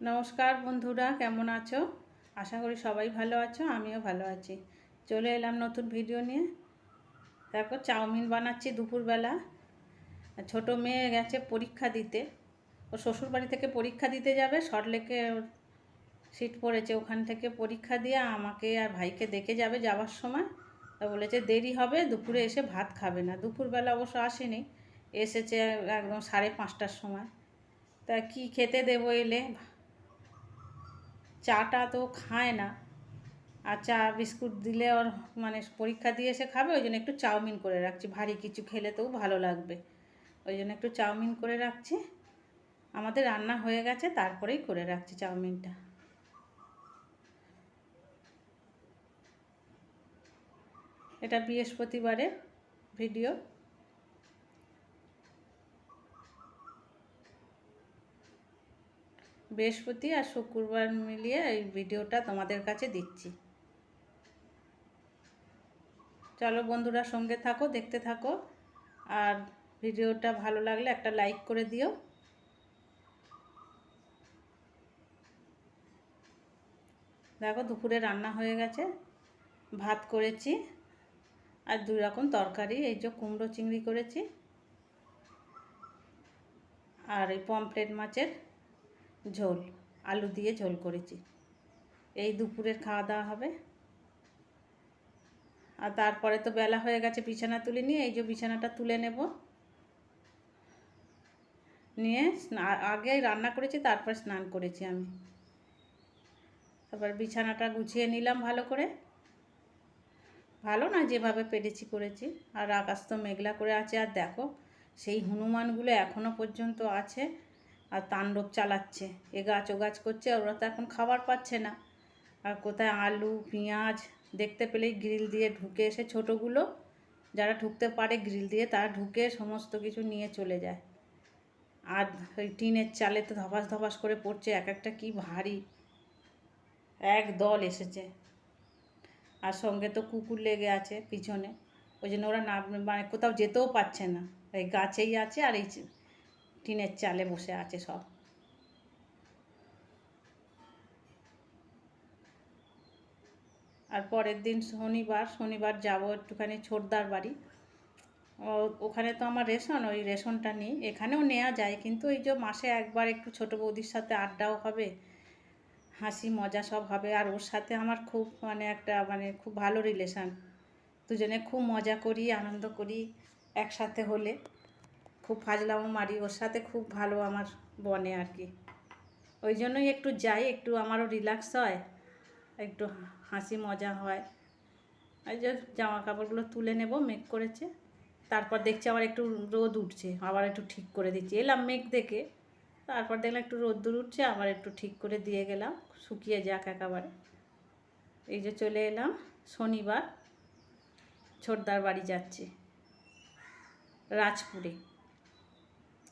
নমস্কার বন্ধুরা, কেমন আছো? আশা করি সবাই ভালো আছো, আমিও ভালো আছি। চলে এলাম নতুন ভিডিও নিয়ে। দেখো, চাউমিন বানাচ্ছি দুপুরবেলা। ছোটো মেয়ে গেছে পরীক্ষা দিতে। ও শ্বশুরবাড়ি থেকে পরীক্ষা দিতে যাবে সরলেকে সিট পড়েছে। ওখান থেকে পরীক্ষা দিয়ে আমাকে আর ভাইকে দেখে যাবে যাওয়ার সময়। তা বলেছে, দেরি হবে, দুপুরে এসে ভাত খাবে না। দুপুরবেলা অবশ্য আসেনি, এসেছে একদম সাড়ে পাঁচটার সময়। তা কি খেতে দেবো এলে? চাটা তো খায় না। আর চা বিস্কুট দিলে ওর মানে পরীক্ষা দিয়ে এসে খাবে, ওই জন্য একটু চাউমিন করে রাখছি। ভারী কিছু খেলে তো ভালো লাগবে। ওই জন্য একটু চাউমিন করে রাখছি। আমাদের রান্না হয়ে গেছে, তারপরেই করে রাখছি চাউমিনটা। এটা বৃহস্পতিবারের ভিডিও। বৃহস্পতি আর শুক্রবার মিলিয়ে এই ভিডিওটা তোমাদের কাছে দিচ্ছি। চলো বন্ধুরা সঙ্গে থাকো, দেখতে থাকো। আর ভিডিওটা ভালো লাগলে একটা লাইক করে দিও। দেখো দুপুরে রান্না হয়ে গেছে। ভাত করেছি আর দুই রকম তরকারি, এই যে কুমড়ো চিংড়ি করেছি। আর এই পমফ্রেট মাছের ঝোল, আলু দিয়ে ঝোল করেছি। এই দুপুরের খাওয়া দাওয়া হবে। আর তারপরে তো বেলা হয়ে গেছে বিছানা তুলে নিয়ে, এই যে বিছানাটা তুলে নেব। নিয়ে আগে রান্না করেছি, তারপর স্নান করেছি আমি। তারপর বিছানাটা গুছিয়ে নিলাম ভালো করে। ভালো না যেভাবে পেরেছি করেছি। আর আকাশ তো মেঘলা করে আছে, আর দেখো সেই হনুমানগুলো এখনও পর্যন্ত আছে। আর তাণ্ডব চালাচ্ছে। এ গাছ ও গাছ করছে আর ওরা তো এখন খাবার পাচ্ছে না। আর কোথায় আলু, পেঁয়াজ দেখতে পেলেই গ্রিল দিয়ে ঢুকে এসে ছোটোগুলো, যারা ঢুকতে পারে গ্রিল দিয়ে, তারা ঢুকে সমস্ত কিছু নিয়ে চলে যায়। আর ওই টিনের চালে তো ধপাস ধপাস করে পড়ছে, এক একটা কি ভারী। এক দল এসেছে। আর সঙ্গে তো কুকুর লেগে আছে পিছনে। ওই জন্য ওরা না মানে কোথাও যেতেও পারছে না। এই গাছেই আছে আর এই টিনের চালে বসে আছে সব। আর পরের দিন শনিবার শনিবার যাব একটুখানি ছোটদার বাড়ি। ওখানে তো আমার রেশন, ওই রেশনটা নিই। এখানেও নেওয়া যায়, কিন্তু এই যে মাসে একবার একটু ছোটো বৌদির সাথে আড্ডাও হবে, হাসি মজা সব হবে, আর ওর সাথে আমার খুব মানে একটা মানে খুব ভালো রিলেশান দুজনে খুব মজা করি, আনন্দ করি একসাথে হলে। খুব ফাজলামো মারি, ওর সাথে খুব ভালো আমার বনে আর কি। ওই জন্যই একটু যাই, একটু আমারও রিল্যাক্স হয়, একটু হাসি মজা হয়। ওই যে জামা কাপড়গুলো তুলে নেব মেঘ করেছে। তারপর দেখছি আবার একটু রোদ উঠছে, আবার একটু ঠিক করে দিচ্ছি। এলাম মেঘ দেখে, তারপর দেখলাম একটু রোদ্দুর উঠছে, আবার একটু ঠিক করে দিয়ে গেলাম, শুকিয়ে যাক একেবারে। এই যে চলে এলাম, শনিবার, ছোটদার বাড়ি যাচ্ছি, রাজপুরে।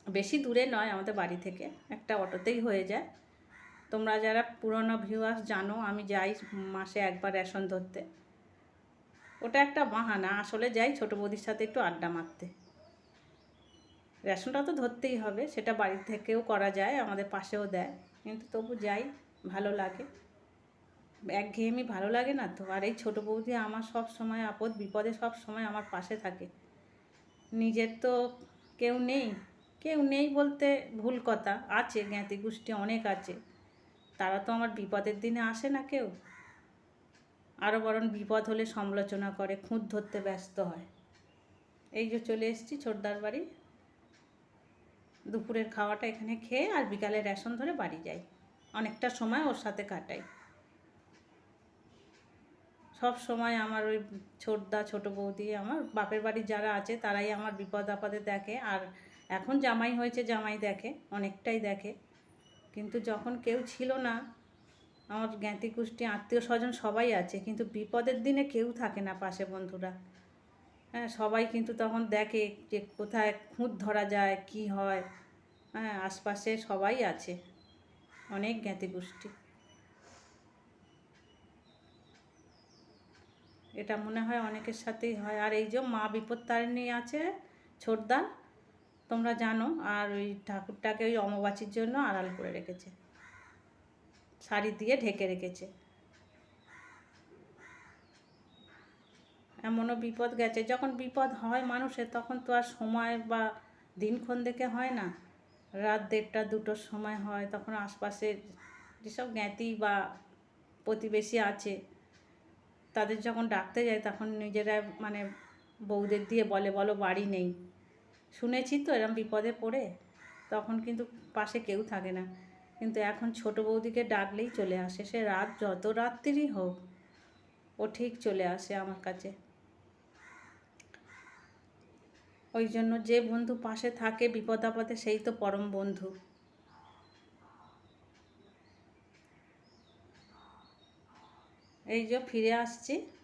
বেশি দূরে নয় আমাদের বাড়ি থেকে, একটা অটোতেই হয়ে যায়। তোমরা যারা পুরনো ভিউয়ার্স জানো, আমি যাই মাসে একবার রেশন ধরতে। ওটা একটা বাহানা, আসলে যাই ছোটো বৌদির সাথে একটু আড্ডা মারতে। রেশনটা তো ধরতেই হবে, সেটা বাড়ি থেকেও করা যায়, আমাদের পাশেও দেয়। কিন্তু তবু যাই, ভালো লাগে। একঘেয়েমি ভালো লাগে না তো? আর এই ছোটো বৌদি আমার সব সময় আপদ বিপদে সব সময় আমার পাশে থাকে। নিজের তো কেউ নেই। কেউ নেই বলতে ভুল কথা, আছে, জ্ঞাতি গোষ্ঠী অনেক আছে। তারা তো আমার বিপদের দিনে আসে না কেউ। আরও বরং বিপদ হলে সমালোচনা করে, খুঁত ধরতে ব্যস্ত হয়। এই যে চলে এসেছি ছোটদার বাড়ি। দুপুরের খাওয়াটা এখানে খেয়ে আর বিকালে রেশন ধরে বাড়ি যাই। অনেকটা সময় ওর সাথে কাটাই। সব সময় আমার ওই ছোটদা, ছোটো বৌদি, আমার বাপের বাড়ি যারা আছে, তারাই আমার বিপদ আপদে দেখে। আর এখন জামাই হয়েছে, জামাই দেখে, অনেকটাই দেখে। কিন্তু যখন কেউ ছিল না, আমার জ্ঞাতি গোষ্ঠী আত্মীয় স্বজন সবাই আছে, কিন্তু বিপদের দিনে কেউ থাকে না পাশে বন্ধুরা। হ্যাঁ সবাই কিন্তু তখন দেখে যে কোথায় খুঁত ধরা যায়, কি হয়। হ্যাঁ আশপাশে সবাই আছে, অনেক জ্ঞাতি গোষ্ঠী এটা মনে হয় অনেকের সাথেই হয়। আর এই যে মা বিপত্তারিণী আছে, ছোটদা তোমরা জানো, আর ওই ঠাকুরটাকে ওই অমাবাসীর জন্য আড়াল করে রেখেছে। শাড়ি দিয়ে ঢেকে রেখেছে। এমনও বিপদ গেছে। যখন বিপদ হয় মানুষের, তখন তো আর সময় বা দিনক্ষণ দেখে হয় না। রাত দেড়টা, দুটোর সময় হয়। তখন আশপাশে যেসব জ্ঞাতি বা প্রতিবেশী আছে, তাদের যখন ডাকতে যায়, তখন নিজেরা মানে বউদের দিয়ে বলে, বলো বাড়ি নেই। শুনেছি তো এরম বিপদে পড়ে, তখন কিন্তু পাশে কেউ থাকে না। কিন্তু এখন ছোট বৌদিকে ডাকলেই চলে আসে, সে রাত যত রাত্রিরই হোক, ও ঠিক চলে আসে আমার কাছে। ওই জন্য যে বন্ধু পাশে থাকে বিপদ আপদে, সেই তো পরম বন্ধু। এই যে ফিরে আসছি।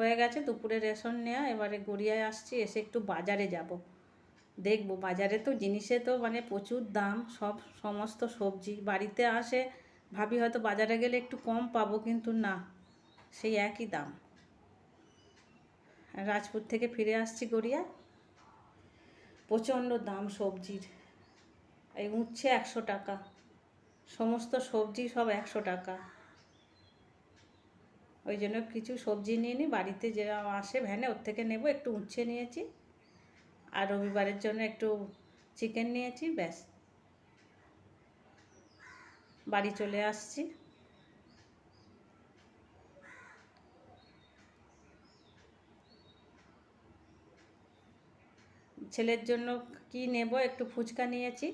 হয়ে গেছে, দুপুরে রেশন নেওয়া এবারে গড়িয়ায় আসছি, এসে একটু বাজারে যাব। দেখব, বাজারে তো জিনিসে তো মানে প্রচুর দাম, সব সমস্ত সবজি বাড়িতে আসে, ভাবি হয়তো বাজারে গেলে একটু কম পাবো, কিন্তু না, সেই একই দাম। রাজপুর থেকে ফিরে আসছি গড়িয়া প্রচণ্ড দাম সবজির, এই উচ্ছে একশো টাকা, সমস্ত সবজি সব একশো টাকা। ওই জন্য কিছু সবজি নিয়ে নিই বাড়িতে যেরা আসে ভ্যানে ওর থেকে নেব, একটু উচ্ছে নিয়েছি। আর রবিবারের জন্য একটু চিকেন নিয়েছি, ব্যাস। বাড়ি চলে আসছি। ছেলের জন্য কি নেব, একটু ফুচকা নিয়েছি।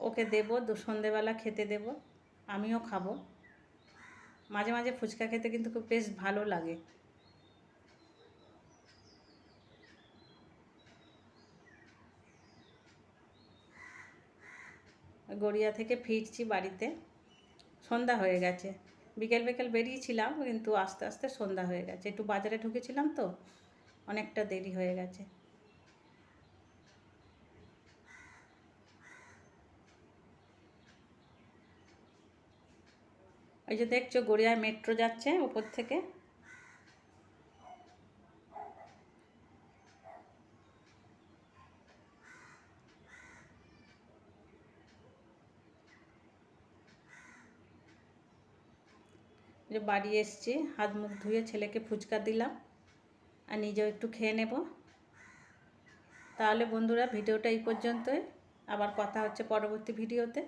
ওকে দেবো, দু সন্ধেবেলা খেতে দেব, আমিও খাব। মাঝে মাঝে ফুচকা খেতে কিন্তু খুব বেশ ভালো লাগে। গড়িয়া থেকে ফিরছি বাড়িতে। সন্ধ্যা হয়ে গেছে। বিকেল বিকেল বেরিয়েছিলাম, কিন্তু আস্তে আস্তে সন্ধ্যা হয়ে গেছে। একটু বাজারে ঢুকেছিলাম তো, অনেকটা দেরি হয়ে গেছে। ওই যে দেখছ, গড়িয়ায় মেট্রো যাচ্ছে উপর থেকে। যে বাড়ি এসছি, হাত মুখ ধুয়ে ছেলেকে ফুচকা দিলাম আর নিজেও একটু খেয়ে নেব। তাহলে বন্ধুরা, ভিডিওটা এই পর্যন্তই। আবার কথা হচ্ছে পরবর্তী ভিডিওতে।